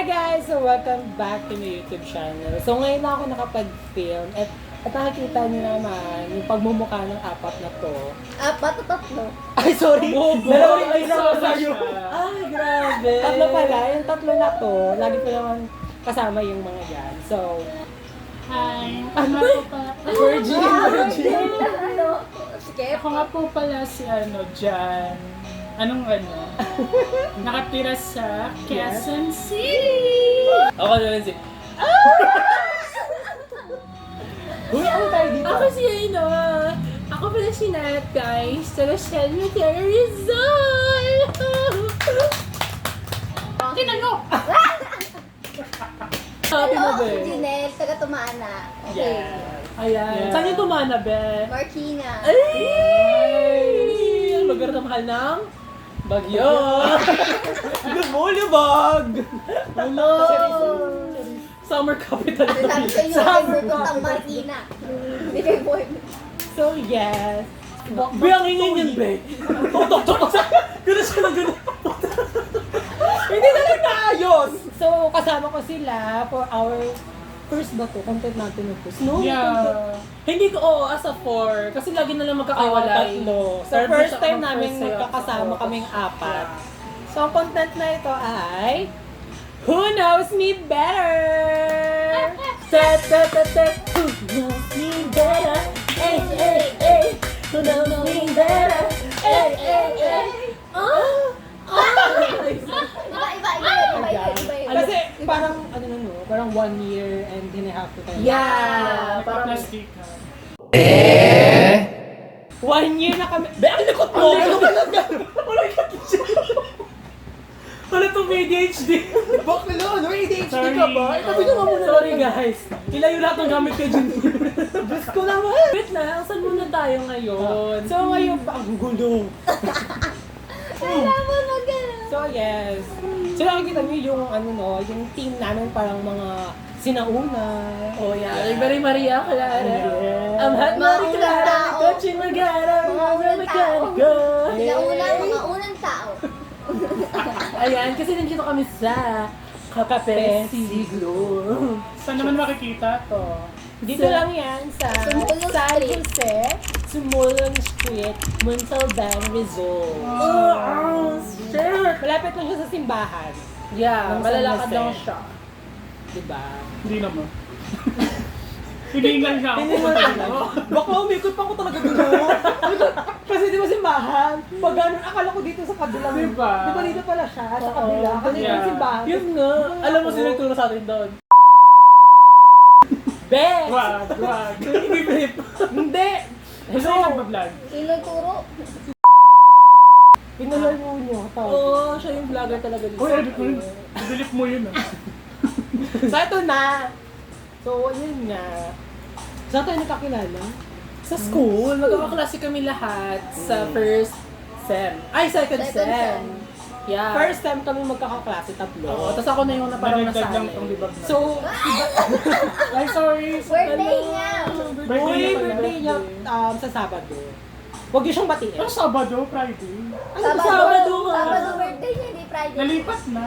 Hi guys! So welcome back to my YouTube channel. So ngayon na ako nakapag-film at, at nakikita niyo naman yung pagmumukha ng apat na to. Apat o tatlo? Ay, sorry! Dalawa kayo naman Sobra sa'yo. siya. Ay, grabe! Tatlo pala. Yung tatlo na to, lagi ko naman kasama yung mga yan. So, Hi, nga po pala. Virgin! Virgin! Ano? Sige. Ako nga po pala si ano, Jan. Anong ano? Nakatira sa Quezon City! Ako naman si... Uy, ano tayo dito? Ako si ano, ako pala si Nat, guys. Sa Rochelle Matera Rizal! Kinano! Happy na Hello, ba ako si Jinelle, taga Tumana. Okay. Ayan. Yeah. Saan yung tumana, be? Marquina. Ay! Ang lugar na mahal ng Bagyo! Lumulubog! Hello! Summer capital Sabi to ko yung favorite ko ang Marquina. Hindi kayo boy. So, yes. Biyang ingin yun, be. Tok-tok-tok sa... Gano'n siya na gano'n. Hindi na lang naayos! So, kasama ko sila for our first ba to? Content natin ng first. No? Yeah. Hindi ko, oo, as a four. Kasi lagi na lang Ay, magkakawalay. tatlo. So, Third first time first namin sa'yo, magkakasama ako. kaming apat. So, ang content na ito ay Who Knows Me Better? Ta ta ta ta Who knows me better? Hey, hey, hey Who knows me better? Hey, hey, hey Oh, Iba, iba, iba, iba, iba, iba, iba, iba. Kasi parang, ano na no, parang one year and then I have to tayo. Yeah, parang ha. One year na kami. Be, ang likot mo! Ano ba lang Wala ka Wala itong ADHD. Bakit na? Ano ADHD Sorry. ka ba? Itabi nyo nga muna. Sorry guys. Ilayo lahat ng gamit kay Jun. Diyos ko naman. Wait na, saan muna tayo ngayon? So ngayon pa, ang gulo. Kailangan mo gano'n. So yes. So nakikita niyo yung ano no, yung team namin parang mga sinauna. Oh yeah, like very Maria Clara. Yeah. I'm hot Mga Maria unang Clara. Coaching Magara, Mga mga unang mechanico. Sila unang, mga unang tao. Ayan, kasi nandito kami sa Kape Siglo. Saan naman makikita to? Dito lang yan sa Sumulong San Street. Jose, Sumulong Street, Montalban, Rizal. Oh, oh, shit! Malapit lang siya sa simbahan. Yeah, malalakad lang siya. Diba? Hindi naman. Hindi nga nga ako. Hindi mo Baka umikot pa ako talaga dito. Kasi di ba simbahan? Pag ganun, akala ko dito sa kabilang. Diba? Di ba dito pala siya? Sa kabila. Kasi Yeah. yung simbahan. Yun nga. Alam mo sino nagturo sa atin doon? Be! Wag, wag. Hindi! Gusto ko nagbablog. Sino turo? Pinulal mo niyo. Oo, siya yung vlogger talaga dito. Uy, edit mo yun. Delete mo yun ah. So, ito na. So, yun nga. Saan tayo nakakilala? Sa school, magkakaklase kami lahat sa first sem. Ay, second, Second sem. sem. Yeah. First time kami magkakaklase, tatlo. Oo, tapos ako na yung na parang Nagdagdag lang nasanay. tong libag na. So, Ay, sorry. Birthday uy, niya pala. birthday niya um, sa Sabado. Huwag niyo siyang batiin. Ano Sabado, Friday? Sabado, Sabado nga. Sabado birthday niya, hindi Friday. Nalipat na.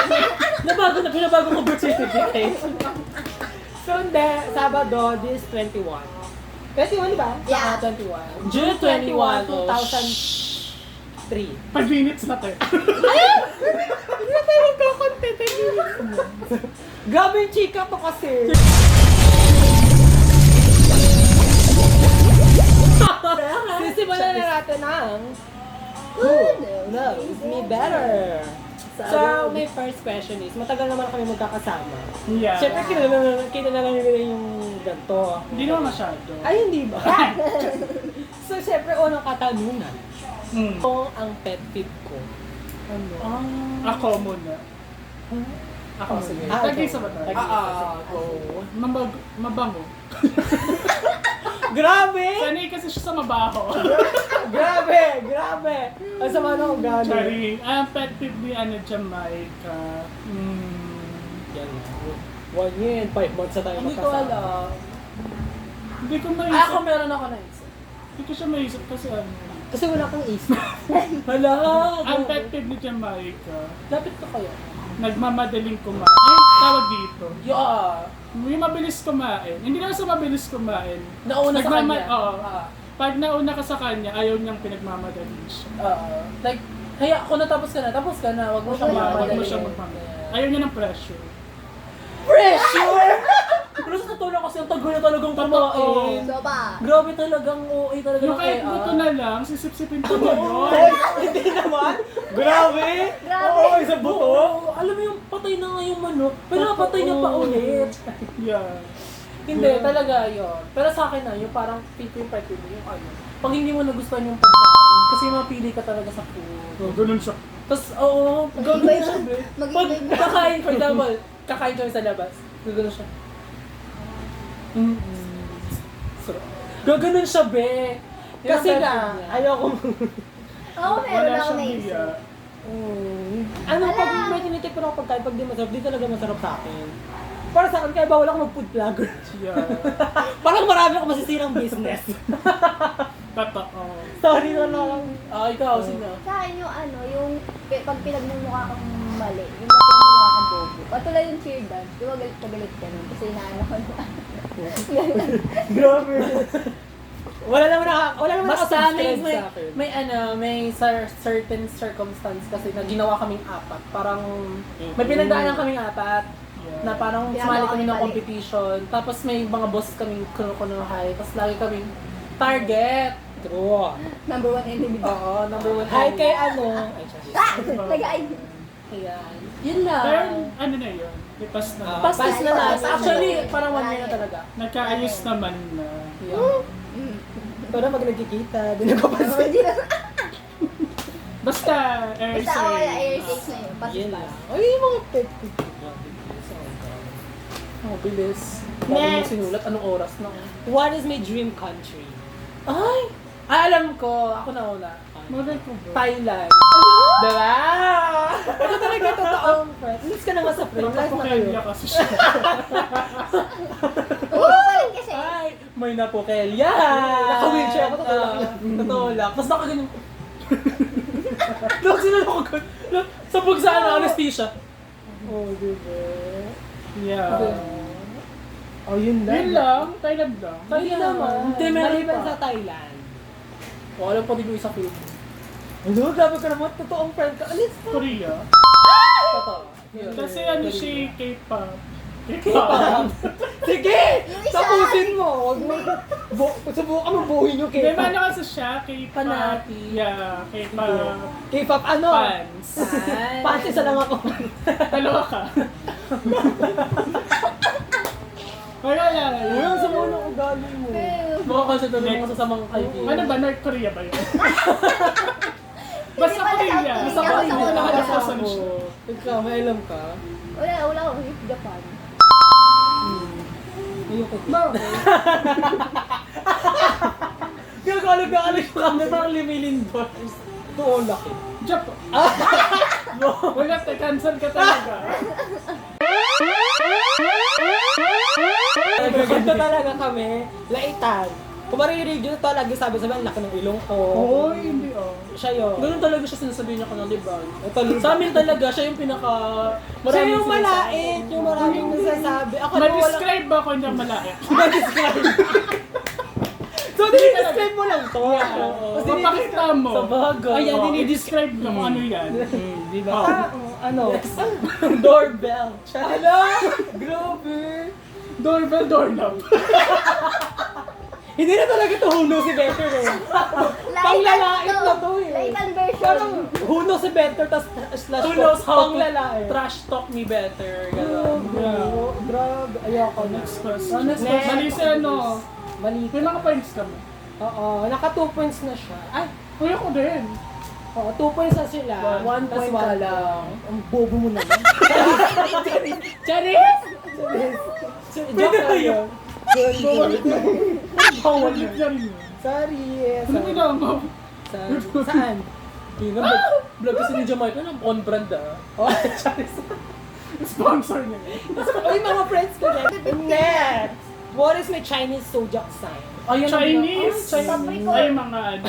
Nabago na, pinabago ko birth certificate. So, hindi. Sabado, this 21. 21, di ba? Yeah. Ah, 21. June 21, 2003. 5 minutes na to. Hindi na tayo magkakontent. Grabe yung chika to kasi. Sisimulan na natin ang Who knows me better? So, my first question is, matagal naman kami magkakasama. Yeah. Siyempre, kilala na, kilala na nila yung ganito. Hindi naman masyado. Ay, hindi ba? so, siyempre, unang katanungan. Hmm. Kung ang pet peeve ko. Ano? Ako muna. Ako Oh, sige. ah, okay. sa bata. Lagi. Ah, go. Mabag mabango. Grabe! Sanay kasi siya sa mabaho. grabe! Grabe! Ang sama na ugali. Sorry. Ang pet peeve ni ano, Jamaica. Hmm. Yan na. One year and five months na tayo Hindi ko magkasama. alam. Hindi ko maisip. ako meron ako na isa. Hindi ko siya maisip kasi ano. Kasi wala kang isip. Hala, Ang pet peeve ni Jamaica. Lapit ko kayo. Nagmamadaling kumain. Ay, tawag dito. Yeah. May mabilis kumain. Hindi naman sa mabilis kumain. Nauna sa Nagmama- kanya. Oo. Ah. Pag nauna ka sa kanya, ayaw niyang pinagmamadali siya. Oo. Like, kaya kung natapos ka na, tapos ka na, wag mo siyang Huwag mamadali. mo siya magmamadali. Ayaw niya ng pressure. Pressure! Pero sa totoo lang kasi ang tagal na talagang kumain. So ba? Grabe talagang OA talaga Yung ng kahit buto na lang, sisip-sipin ko na yun. Hindi naman. Grabe. Grabe. Oo, isang buto. alam mo yung patay na nga yung manok, pero napatay niya pa ulit. Yeah. Hindi, talaga yun. Pero sa akin na, yung parang 50 part mo, yung ano, pag hindi mo nagustuhan yung pagkain, kasi mapili ka talaga sa food. So, ganun siya. Tapos, oo, gagawin siya, yun. Mag-iba Pag yun. kakain, for example, kakain kami sa labas, gagawin siya. Mm. Sarap. Gaganon siya, be. Kasi ang nga, perfect niya. ayoko Oo, meron Wala ako naisip. hiya. Mm. Ano, Wala. pag may tinitikman ako pagkain, pag di masarap, di talaga masarap sa akin. Para sa akin, kaya bawal ako mag-food vlogger. Yeah. Parang marami ako masisirang business. Totoo. Sorry na lang. Ah, ikaw, sino? Sa akin yung ano, yung pi- pag pinagmumukha kang mali, yung na pinagmumukha kang bobo. Patulad yung cheer dance, di ba galit na galit ka nun? Kasi inaano ko na. Grabe. Wala naman naka, wala naman Basta may, naka-subscribe may, sa akin. may ano, may cer- certain circumstance kasi na ginawa kaming apat. Parang may pinagdaanan kaming apat Yeah. na parang Ginagawa sumali kami kami ng mali. competition. Tapos may mga boss kaming kunukunuhay. Tapos lagi kaming target. True. Number one enemy ba? Oo, number one. Hi kay ano. Ay, sorry. Ah! Nag-ay. Ayan. Yun lang. Pero ano na yun? Lipas na. Ah, Paspas na lang. Actually, parang one year na talaga. Nagkaayos naman na. Yeah. Mm. Pero pag nagkikita, di nagpapansin. Basta, air Basta ako wala air takes na yun. Paspas Yun pa. lang. Ay, yung mga pet. Oh, bilis. Next. sinulat, anong oras na? What is my dream country? Ay! Ah, alam ko. Ako na una. Model ko? Thailand. Diba? Ito talaga totoong friend. Miss ka na nga sa friend. Life na kayo. Kasi siya. Kasi. Ay, may napokelya. Naka-wheelchair ako, totoo lang. Totoo lang. Tapos nakaganyan. Tapos sila ako. Sabog sa ano, anesthesia. Oh, diba? Yeah. Oh, yun lang. Yun lang, Thailand lang. Thailand naman. Hindi, meron Maliban pa. sa Thailand. O, alam ko din ko isa film. Ano, grabe ka naman. Totoong friend ka. Alis ka. Korea. Totoo. Yun. Kasi ano siya, K-pop. K-pop. Sige! Yung isa. Tapusin mo. Huwag mo. Bu- subukan mo buuin yung Hindi, K-pop. ano kasi siya, K-pop. Panati. Yeah, K-pop. K-pop ano? Fans. Pati sa lang ako. Dalawa ka. Wala lang. Yung sa muna ugali mo. Mukha kasi ito ng mga sasamang kaibigan. Ano ba, North Korea ba yun? Basta Korea. Basta Korea. Korea. Ako sa Nakalapasan Ako. siya. Ikaw, may alam ka? Wala, wala akong hit Japan. Ayoko. Gagalit na alam yung kami parang limilin bars. Totoo laki. Japan. Wala, te, cancel ka talaga. Ganito talaga kami. Laitan. Kung maririnig yun ito, lagi sabi sabi, ang laki ng ilong ko. Oo, hindi oh. Siya yun. Ganun talaga siya sinasabi niya ko ng Lebron. Sa amin talaga, siya yung pinaka... Siya yung sinasabi. malait, yung maraming nasasabi. Ako na wala. Ma-describe ba ako niyang malait? So, dinidescribe mo lang to. Oo. Tapos dinidescribe- Mapakita mo. Sa bagay. Ayan, Oo. dinidescribe mo kung ano yan. Di ba? Oo. Ah, ano? Doorbell. Hala! Grabe! Doorbell, doorknob. Hindi na talaga to huno si Better eh. Panglalait na to eh. Laitan version. Parang huno si Better, tas slash Who knows how panglalait. trash talk me better. Ganun. Grabe. Grabe. Ayoko na. Next question. Oh, next question. Mali si ano. Mali May ka. mga points ka mo. Oo, naka 2 points na siya. Ay, Kuya ko din. oo, 2 points na sila. One- one point ka lang. Ang bobo mo naman. Charis! Joke Pwede lang ba yun. Bawal yun yan. Sorry. eh, Ano sorry. ginawa mo? Sorry. Saan? Tina, vlog, vlog kasi ni Jamaica ng on brand ah. Oh, Charis. Sponsor niya. Uy, mga friends ko din. Next! What is my Chinese zodiac sign? Ayun ang- Chinese. Oh, Chinese. Ay, mga ano.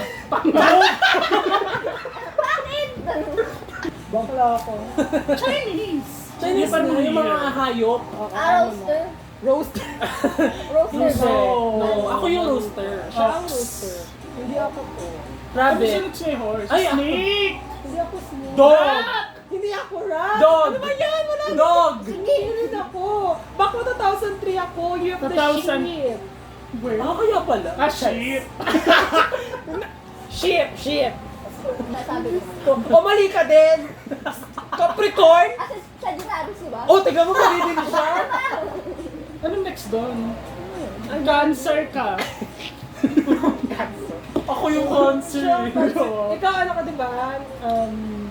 Bakla ako. Chinese. Chinese na, New yung mga hayop. Ah, roaster. Roaster. Hindi. No, ako yung rooster. Siya ang rooster. Hindi ako po. Ano Rabbit. sunod siya horse? Ay, ako. Snake! Hindi ako snake. Dog! Hindi ako rat! Dog! Ano ba yan? Wala Dog! Hindi rin ako! Bako 2003 ako, year of the 2000. sheep. Where? Ah, kaya pala. Ah, shit! Sheep, sheep. Nasabi ko. O mali ka din. Capricorn? Ah, sa Sagittarius, di ba? Oh, tiga mo mali din siya. Anong next doon? Cancer ka. Ako yung Cancer. Siya, Ikaw ano ka diba? Um,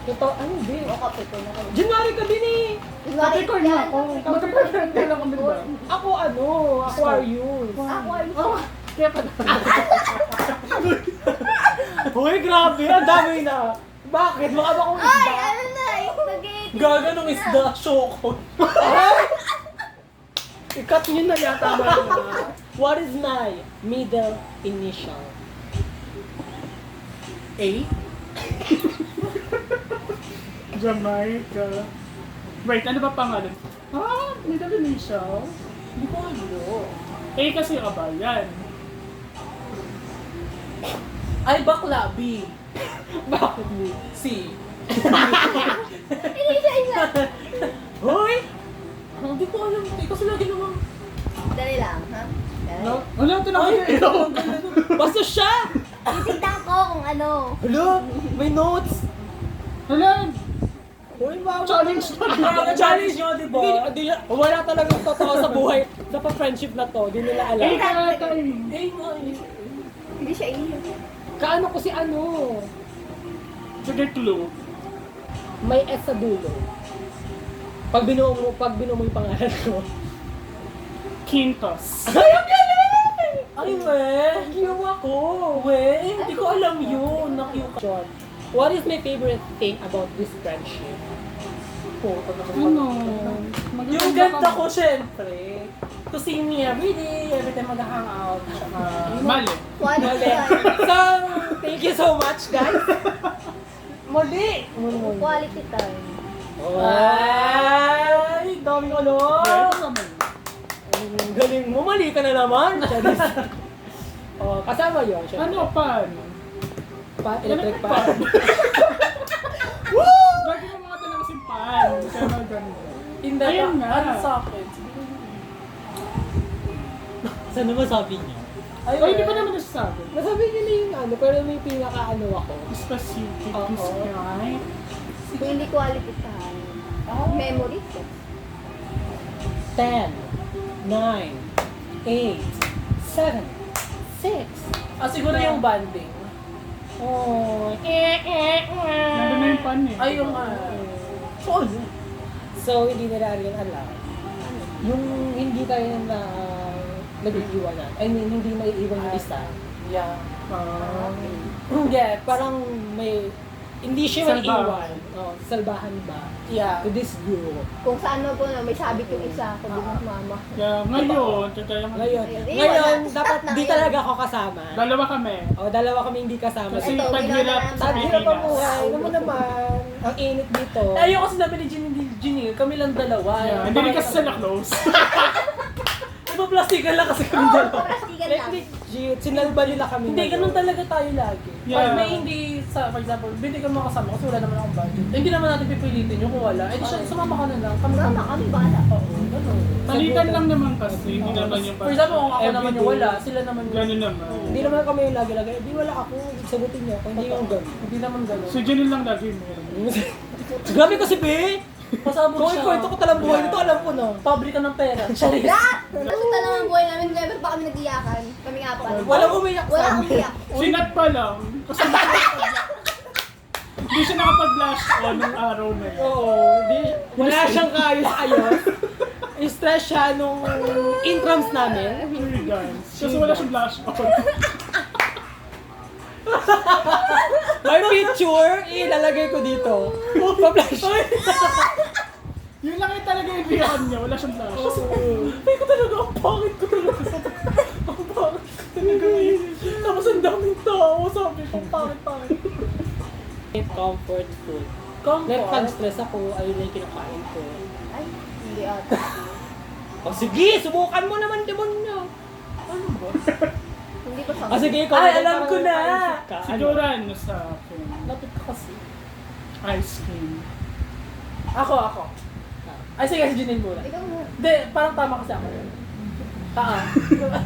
ito, ano di? O, Capricorn ako. January ka din eh. Capricorn na ako. Magka-perfect ka lang kami ba? Ako ano, Aquarius. Aquarius. Kaya pa Uy, grabe, ang dami na. Bakit? Baka ba akong Ay, isda? ano na, nag-18 Gaga nung isda, shoko. Ikat nyo na yata ba na? What is my middle initial? A? Jamaica. Wait, ano ba pangalan? Ah, middle initial? Hindi ko ano. A kasi kabayan. Ay, bakla, B. Bakit B? C. Hindi siya isa. Hoy! Hindi ko alam. Hindi kasi lagi naman. Dali lang, ha? Dali. No? Wala, ito na Ay, kayo. Basta siya! Titignan ko kung ano. Hello? May notes? Wala, Uy, bawal. challenge na. Parang challenge nyo, di ba? Hindi, hindi, wala talagang totoo sa buhay. Dapat friendship na to, di nila alam. A ka ata eh. Eh, eh. Hindi siya iyo. Kaano ko si ano? Sige, clue. May S sa dulo. Pag binuo mo, pag binuo mo yung pangalan ko. Quintos. Ay, ang galing! Ay, we, Q ako. We, hindi ko alam yun. Na-Q ka. John, what is my favorite thing about this friendship? Po, Ano? Yung ganda ko, syempre. To see me every day, every time mag-hang out. Tsaka, Mali. Quality Mali. So, thank you so much, guys. Mali. Quality time. Ay, ano. Well, naman. Ang galing mo, mali ka na naman. Charis. oh, kasama yun. syempre. Ano pan? Pa, electric Ano pan. Lagi mo mga tanong si pan. Kaya maganda. Hindi Ayun ka- na. Ano sa akin? Saan naman sabi niya? Ay, Ay, hindi pa naman nasasabi. Nasabi niya na yung ano, pero may pinaka-ano ako. Specific Oo. Kung hindi quality time. Memory. 10, 9, 8, 7, 6. Ah, siguro yung banding. Oh, eh, eh, eh. Nandun na yung pan eh. Ay, yung ah. So, ano? So, hindi nila rin alam. Yung hindi tayo na nag-iiwanan. I mean, hindi naiiwan yung isa. Yeah. Ah. Yeah, parang may... Hindi siya may Salbahan. iwan. Oh, salbahan ba? Yeah. To this group. Kung saan mo po na may sabit yung isa, kung di mo mama. Kaya ngayon, kaya Ngayon, Ayun, ngayon, iwan na. dapat Stop na di ngayon. talaga ako kasama. Dalawa kami. O, dalawa kami hindi kasama. Kasi Ito, paghirap sa Ang hirap ang Pilipinas. buhay. Ano mo naman? Ang init dito. Eh, ayoko sinabi ni Ginny, Ginny, kami lang dalawa. Yeah, hindi rin kasi sila close. Ipaplastikan lang kasi kami Oo, dalawa. paplastikan Like, lang. Legit, sinalba nila kami. Hindi, ganun talaga tayo lagi. Pag Yeah. may hindi, sa, for example, hindi ka makasama kasi wala naman akong budget. Hindi naman natin pipilitin yung kung wala. Eh, di siya, sumama ka na lang. Kami Mama, kami bala. Oo, ganun. Palitan lang naman kasi, hindi naman yung For example, kung ako Every naman yung wala, sila naman yung... Gano'n naman. Hindi naman kami yung lagi-lagi. Hindi wala ako. Sagutin niyo ako. Hindi yung ganun. Hindi naman ganun. Si Janine lang lagi meron. Grabe kasi, be! Pasabog Kung siya. ikwento ko talang buhay nito, alam ko na. Pabrika ng pera. Charis. Lahat! Nasuta lang ang buhay namin. Never pa kami nag-iyakan. Kami apat. Walang umiyak Wala sa akong amin. iyak. Sinat pa lang. Kasi hindi siya nakapag-flash on nung araw na yun. Oo. Di, wala siyang kaayos-ayos. Stress siya nung intrams namin. Three guys. Kasi wala siyang flash on. May picture, ilalagay ko dito. Pa-flash. Yun lang yung talaga yung reaction niya, wala siyang flash. Ay, ko talaga, ang pangit ko talaga. Ang pangit ko talaga. Tapos ang daming tao. Sabi ko, pangit, pangit. Comfort food. Comfort. stress ako, ayun na yung kinakain ko. Ay, hindi ata. O sige, subukan mo naman, demonyo. Ko O sige, ikaw. Ay, alam ko na. Siguro ano sa akin, Lapit ka kasi. ice cream. Ako, ako. Ay, sige, si Janine muna. Ikaw mo. Hindi, parang tama kasi ako. Taas.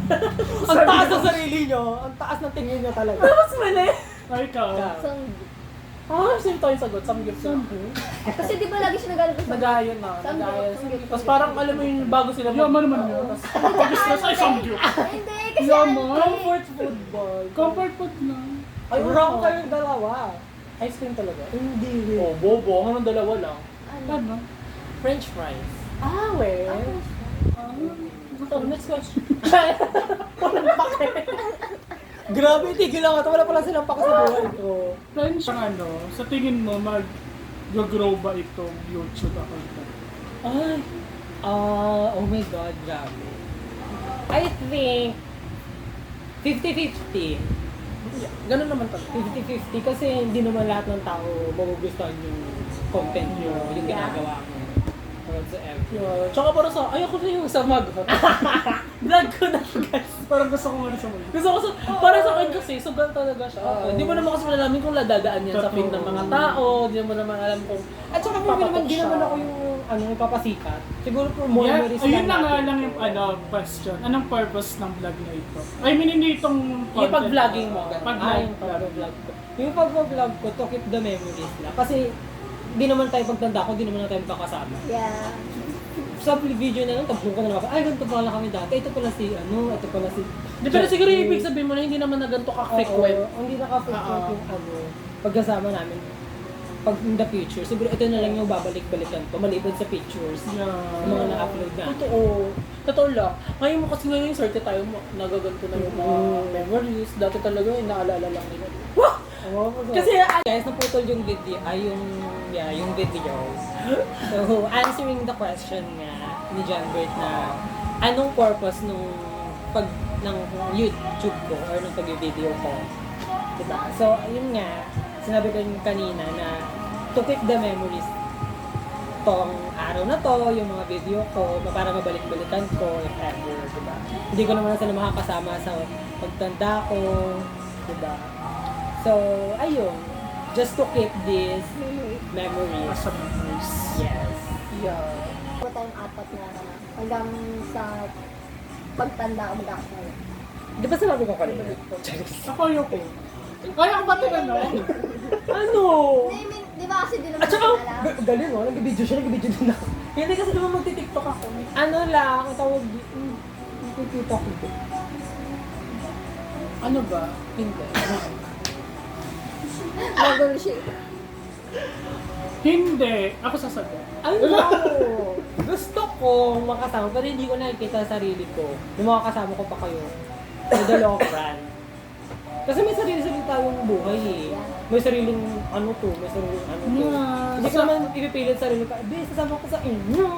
Ang taas ng sarili nyo. Ang taas ng tingin nyo talaga. Tapos mali. Ay, ikaw. Ah, same tayo sagot. Samgyup sila. Kasi di ba lagi siya nagalit sa Nagayon na. Samgyup, Nagayon. samgyup. Tapos parang alam mo yung bago sila Yaman naman yun. Pag stress ay samgyup. Hindi, kasi Yaman. ano, Comfort food boy. Comfort food na. Ay, Wrong kayong dalawa. Ice cream talaga. Hindi Oh, bobo. Ang dalawa lang. ano? Ano? French fries. Ah, well. Ah, So, next question. Walang pake. Grabe, tigil ako. Wala pala silang paka sa buhay ko. French ang ano, sa tingin mo, mag-grow ba itong YouTube account mo? Ay. Ah, oh my God, grabe. I think 50-50. Ganun naman talaga. 50-50 kasi hindi naman lahat ng tao magugustuhan yung content nyo, yung ginagawa ko. Whatsoever. Yeah. Tsaka para sa, ayoko na yung sa mag. Vlog ko na guys. Parang gusto ko nga sa mga. Gusto ko sa, para sa akin kasi, sugal talaga siya. Oo. Hindi mo naman kasi malalaman kung ladadaan yan sa feed ng mga tao. Hindi mo naman alam kung, At saka hindi naman, di naman ako yung ano, yung papasikat. Siguro for more Yeah, memories ayun na nga lang yung ano, question. Anong purpose ng vlog na ito? I mean, hindi itong yung pag-vlogging mo. ganun. Pag Ah, yung pag-vlog ko. Yung pag-vlog ko, to keep the memories lang. Kasi, di naman tayo pagtanda ko, di naman tayo magkakasama. Yeah. Sa video na lang, tablong ko na naman ako, ay, ganito pala kami dati. Ito pala si, ano, ito pala si... Di, pero siguro yung ibig sabihin mo na hindi naman na ganito ka-frequent. Oo, hindi naka-frequent Oo. yung ano, pagkasama namin. Pag in the future, siguro ito na lang yung babalik-balikan ko, maliban sa pictures. Yeah. Yung mga na-upload na. Totoo. Totoo lang. Ngayon mo kasi ngayon, swerte tayo, nagaganto na yung mga Mm. memories. Dati talaga, yung naalala lang nila. Oo, Kasi, ah, guys, naputol yung video, ay yung, yeah, yung video. So, answering the question nga ni John Bert na anong purpose nung pag ng YouTube ko or nung pag-video ko. Diba? So, yun nga, sinabi ko yung kanina na to keep the memories tong araw na to, yung mga video ko, para mabalik-balikan ko, if ever, diba? Hindi ko naman sila makakasama sa pagtanda ko, diba? So, ayun, just to keep this memories. As a memories. Yes. yeah. Ako tayong apat na hanggang sa pagtanda ko magkakasama. Di ba sinabi ko kanina? Ako ayoko. Kaya ko ba tinanong? ano? Mean, di ba kasi di naman At saka, galing oh, nag-video siya, nag-video din ako. Hindi kasi naman magti-tiktok ako. Ano lang, ang tawag di, mm, nakikita ko din. Ano ba? Hindi. Bago siya. Hindi. Ako sasagot. Ano? Gusto ko makasama, pero hindi ko nakikita sa sarili ko. Yung mga kasama ko pa kayo. Sa the long run. Kasi may sarili-sarili tayong buhay eh. May sariling ano to, may sariling ano to. Yeah. Hindi ko naman ipipilit sarili ko, Be, sasama ko sa inyo.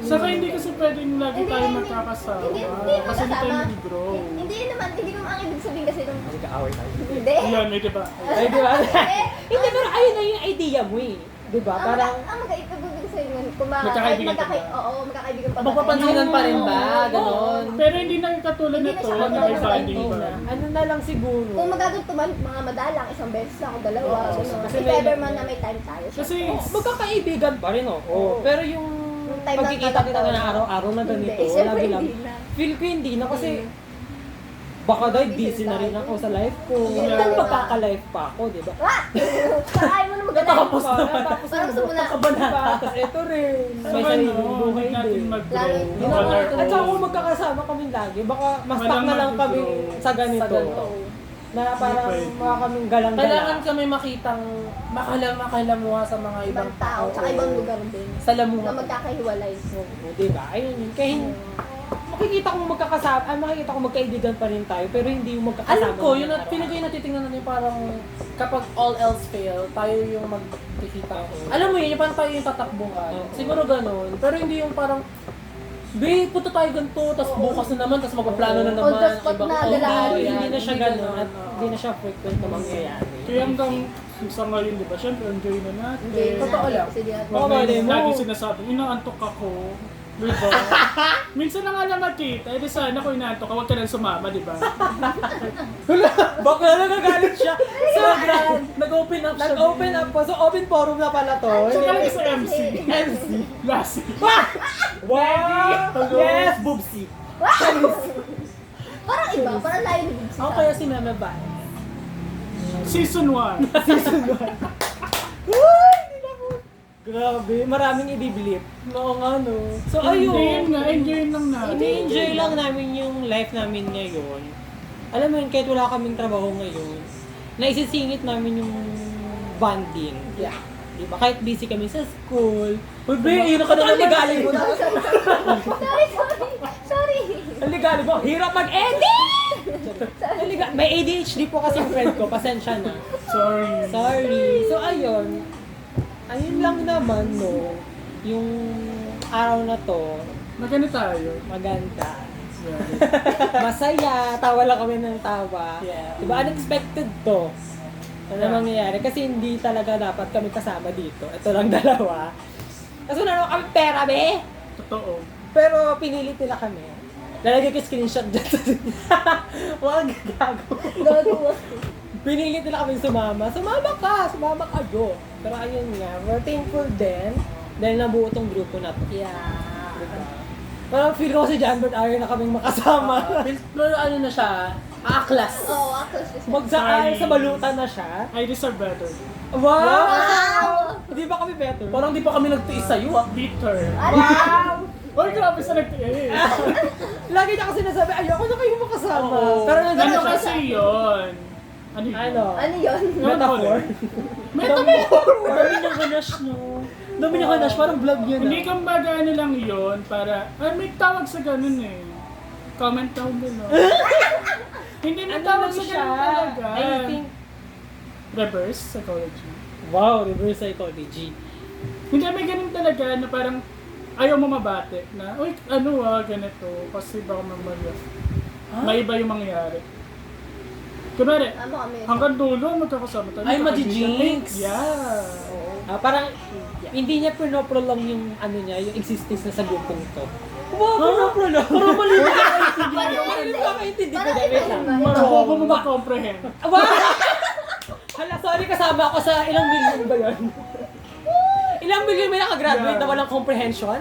Saka hindi kasi pwedeng lagi Hindi, tayo magkakasama. Hindi, hindi Kasi hindi tayo magkasama. mag-grow. Hindi naman, hindi naman ang ibig sabihin kasi nung... Kasi kaaway tayo. Hindi. Yan, may diba? Ay, di ba? Eh, Hindi, pero ayun na yung idea mo eh. Di ba? ang Parang, ang magkaibig sa inyo, kung mga Magkakaibigan ka magkakay, ba? oo, magkakaibigan pa ba? Magpapansinan pa rin ba? Ganon. Pero hindi na katulad Hindi na siya na may katulad bonding ng ba? ano na lang siguro. Kung magagantuman, mga madalang, isang beses lang o dalawa, Oo, kasi If may- ever man na may time tayo. Kasi, syempre. Magkakaibigan pa rin, oo. Oo. Pero yung Yung time na pagkikita kita na araw-araw na ganito, Hindi, lagi lang. na. Feel ko hindi na kasi baka dahil busy na rin ako sa life ko. Yeah. Yeah. Magkaka-life pa ako, di ba? Ah! Ayaw mo na magalang. Tapos na, tapos Parang na, gusto mo na. kabanata. Tapos ito rin. May sariling buhay din. mag-grow. Lalo- At saka kung magkakasama kami lagi, baka mas na lang kami sa ganito. Sa ganito. Na parang pwede. mga kaming galang-gala. Kailangan kami makitang makalam makalamuha sa mga ibang Ibang tao, tsaka ibang lugar din. Sa Na lamuha. magkakahiwalay. O, diba? Ayun yun. Kaya hin- makikita kong magkakasama, ah, makikita kong magkaibigan pa rin tayo, pero hindi yung magkakasama. Alam ko, yun at pinagay na titingnan natin parang kapag all else fail, tayo yung magkikita. Alam mo yun, yung parang tayo yung tatakbuhan. Oo. Siguro ganun. Pero hindi yung parang, Be, punta tayo ganito, tapos bukas na naman, tapos magpaplano na naman. On the spot na, galaan. Hindi, hindi na siya Hindi ganun at hindi na siya frequent na mangyayari. Kaya hanggang sa ngayon, di ba? Siyempre, enjoy na natin. Na Totoo lang. kasi di natin- Huwag Oo, yung mo. lagi sinasabi, inaantok ako. Di ba? Minsan na nga na magkita, edi sana kung inaantok ka, huwag ka nang sumama, di ba? Bakla nagagalit siya. Sobra. Nag-open up siya. Nag-open up po. So, open forum na pala to. So, talaga sa MC. MC. Lassie. Wow! Yes, Boobsy. Parang iba, parang layo ni Biggs. Ako kaya si Meme Vance. Season 1. Grabe, maraming ibiblip. Oo nga no. So, Ayun ayun. nga, enjoy lang natin. Ini-enjoy lang namin yung life namin ngayon. Alam mo yun, kahit wala kaming trabaho ngayon, naisisingit namin yung bonding. Yeah. Diba? Kahit busy kami sa school. Uy, be, yun ka na ligali mo na. Sorry, sorry. Sorry. Ang ligali mo. Hirap mag-edit! Ang liga- May ADHD po kasi yung friend ko. Pasensya na. Sorry. Sorry. So, ayun. Ayun lang naman, no. Yung araw na to, Magano tayo? maganda. Yeah. Masaya, tawa lang kami ng tawa. Yeah. Diba, unexpected to. Ano mangyayari? Kasi hindi talaga dapat kami kasama dito. Ito lang dalawa. Kasi wala naman kami pera, be! Totoo. Pero pinilit nila kami. Lalagay ko screenshot dyan. Wag gago. Gago. Pinilit nila kami sumama. Sumama ka! Sumama ka, Jo. Pero ayun nga, we're thankful din dahil nabuo tong grupo na to. Yeah. Diba? Parang feel ko si Janbert ayaw na kaming makasama. Pero ano na siya, aaklas. Oo, ako siya. Magsaan Sorry. sa balutan na siya. I deserve better. Wow! Wow! Hindi ba kami better? Parang di pa kami nagtiis sa'yo ah. Bitter. Wow! Oy, grabe sa nagtiis. Lagi niya kasi sinasabi, ayoko na kayo makasama. Oo. Pero nandun ano na siya. kasi yun? Ano yun? Ano? Ano yun? Metaphor? Metaphor. Dami niyang ganash no. Dami niyang ganash, parang vlog yun Hindi ah. kumbaga ano lang yun para... Ay, may tawag sa ganun eh. Comment down below. Hindi may Ano tawag sa siya? ganun talaga. I think, Reverse psychology. wow, reverse psychology. Hindi, may ganun talaga na parang ayaw mo mabate na, uy, ano ah, ganito, kasi baka mamaya. May iba yung mangyayari. Kunwari, Ano kami? hanggang dulo, magkakasama tayo. Ay, magkakaibigan. magi-jinx. Yeah. Ah, parang, hindi niya pinoprolong yung ano niya, yung existence na sa grupong to. Wow, pinoprolong. Parang mali ba? Mali ba kaintindi ko Parang na? Wait lang. mo mag-comprehend. Wow! Hala, sorry, kasama ako sa ilang million ba yun? ilang million may nakagraduate Yeah. na walang comprehension?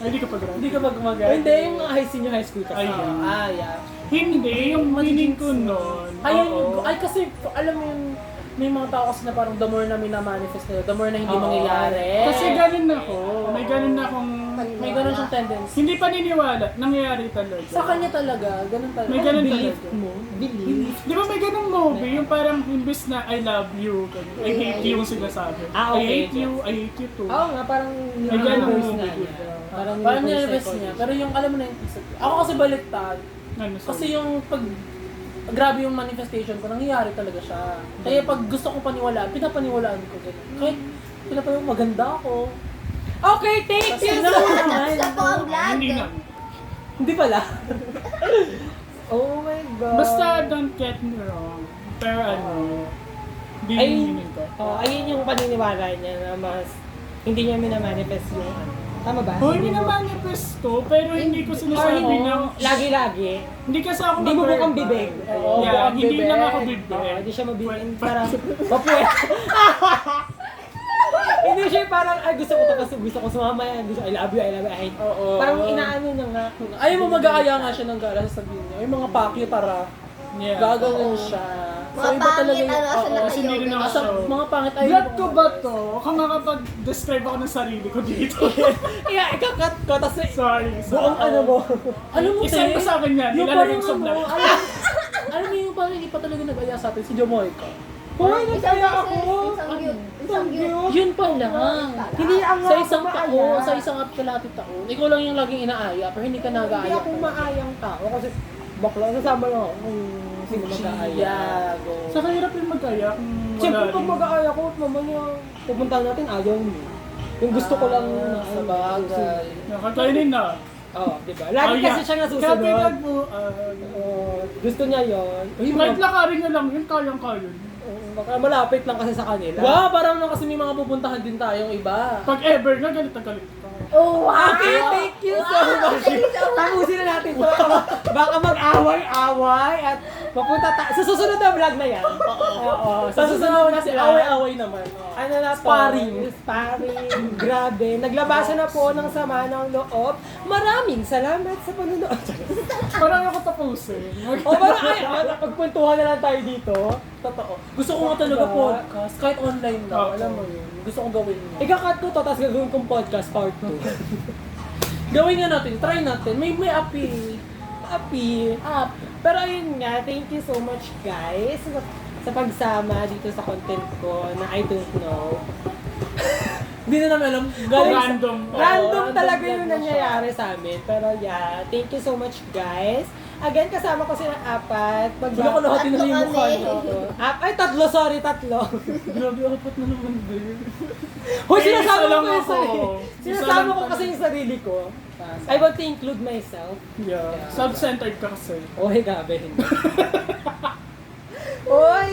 Ay, hindi ka pa Hindi ka mag-magal. hindi, yung high senior high school kasi. Ay, ah, yeah. Hindi, yung meaning ko nun. Ay, oo. ay kasi, alam mo yung, may mga tao kasi na parang the more na minamanifest nila, the more na hindi Oo. mangyayari. Kasi ganun ako. May ganun na akong... may ganun siyang tendency. Hindi paniniwala. Nangyayari talaga. Sa kanya talaga, ganun talaga. May ganun Belief talaga. mo, belief. Di ba may ganung movie? Yung parang imbis na I love you, ganun. I hate you yung sinasabi. Ah, okay. I hate you, I hate you too. Oo nga, parang May ganung reverse movie, nga di niya. Parang, Parang reverse nervous psychology. niya. Pero yung alam mo na yung isip. Ako kasi baliktad. Ano, sorry. Kasi yung pag grabe yung manifestation ko, nangyayari talaga siya. Kaya pag gusto ko paniwalaan, pinapaniwalaan ko ganun. Kahit pinapaniwalaan maganda ako. Okay, thank you so much! Sa po ang vlog. Hindi na. Hindi pala. oh my God. Basta don't get me wrong. Pero ano, di Ay, yung meaning ko. oh, ayun yung paniniwala niya na mas hindi niya minamanifest yung ano. Tama ba? Hoy, Hindi mo- minamanifest ko, pero hindi ko sinasabi hindi, na... lagi-lagi. Hindi kasi ako Hindi mo mag-verbal. bukang bibig. Oo, Yeah, bukang hindi bibig. lang ako Oo, bibig. hindi siya mabibig. Pwede- Parang, mapuwet. hindi siya parang, ay gusto ko to kasi gusto ko sumama yan. Gusto, I love you, I love you. Hate. Oo. Parang inaano niya nga. Ayaw mo mag-aaya nga siya ng gala, sasabihin niya. Yung mga pakyo para Yeah. gagawin siya. Mga iba talaga yung- ano, oo. sila Kasi hindi rin ako Asa, show. mga pangit ay Blood ko ba to? Kung makapag-describe ako ng sarili ko dito. Iya, ikakat ko. Tapos, Sorry. buong ano mo. Alam mo, te, ko sa akin yan. yung Nilalagay ko sa ano, vlog. alam, alam mo yung parang hindi pa talaga nag-aya sa atin, si Jamoyka. Hoy, nagkaya ako. Isang cute. Isang cute. Yun pa lang. Hindi ang Sa isang taon, sa isang at kalati taon, ikaw lang yung laging inaaya, pero hindi ka Hindi nag-aaya. ako maayang tao kasi bakla, nasama lang ako sino mag-aaya. Sa kahirap rin mag-aya kung wala Siyempre rin. pag mag-aaya ko, mamaya pupunta natin ayaw niyo. Yung gusto ko lang na sa bagay. Nakakainin na. Oo, di ba? Lagi Oh, kasi siya nasusunod. Kapitag mo, ah, Oo, gusto niya yon. Uy, kahit mga, lakarin niya lang yun, kayang-kaya yun. Baka malapit lang kasi sa kanila. Wow, parang naman kasi may mga pupuntahan din tayong iba. Pag ever nga, galit na galit. Oh, wow! Okay, thank you so much. Thank you so much. Tapusin na natin to. Baka, mag-away-away at mapunta ta- sa susunod na vlog na yan. Oo. Sa susunod na si vlog, away-away naman. Oh. Ano na to? Sparring. Sparring. Grabe. Naglabasan na po ng sama ng loob. Maraming salamat sa panunood. Parang ako tapusin. o ba ay, ah, pagkwentuhan na lang tayo dito. Totoo. Gusto ko nga talaga podcast. Kahit online lang. Oo. Alam mo yun. Gusto ko gawin yun. Ikakat ko to, tapos gagawin kong podcast part 2. Gawin nga natin. Try natin. May may api. Happy. Up. Pero ayun nga, thank you so much guys sa, sa pagsama dito sa content ko na I don't know. Hindi na namin alam. Random. Oo, Random talaga yung na siya. nangyayari sa amin. Pero yeah, thank you so much guys. Again, kasama ko silang apat. Pag Sila ko lahat na yung mukha niyo. Ap- ay, tatlo, sorry, tatlo. Grabe, apat na naman din. Hoy, Eh, sinasama isa ko lang yung ako. sarili. Isa Sinasama lang ko kasi yung sarili ko. I want to include myself. Yeah. Self-centered ka kasi. Oy, gabi. hindi. Oy,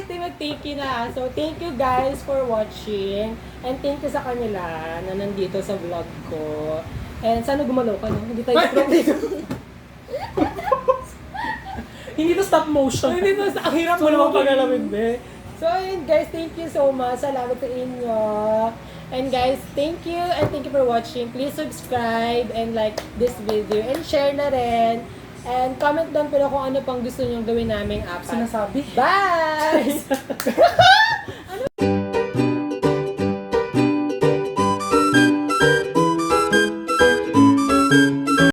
you na. So, thank you guys for watching. And thank you sa kanila na nandito sa vlog ko. And sana gumalaw ka, no? Hindi tayo dito. Hindi to stop motion. Hindi to, ang hirap mo naman pagalawin, be. So, ayun guys, thank you so much. Salamat sa inyo. And guys, thank you and thank you for watching. Please subscribe and like this video and share na rin. And comment down pero kung ano pang gusto nyong gawin naming apat. Sinasabi. Bye!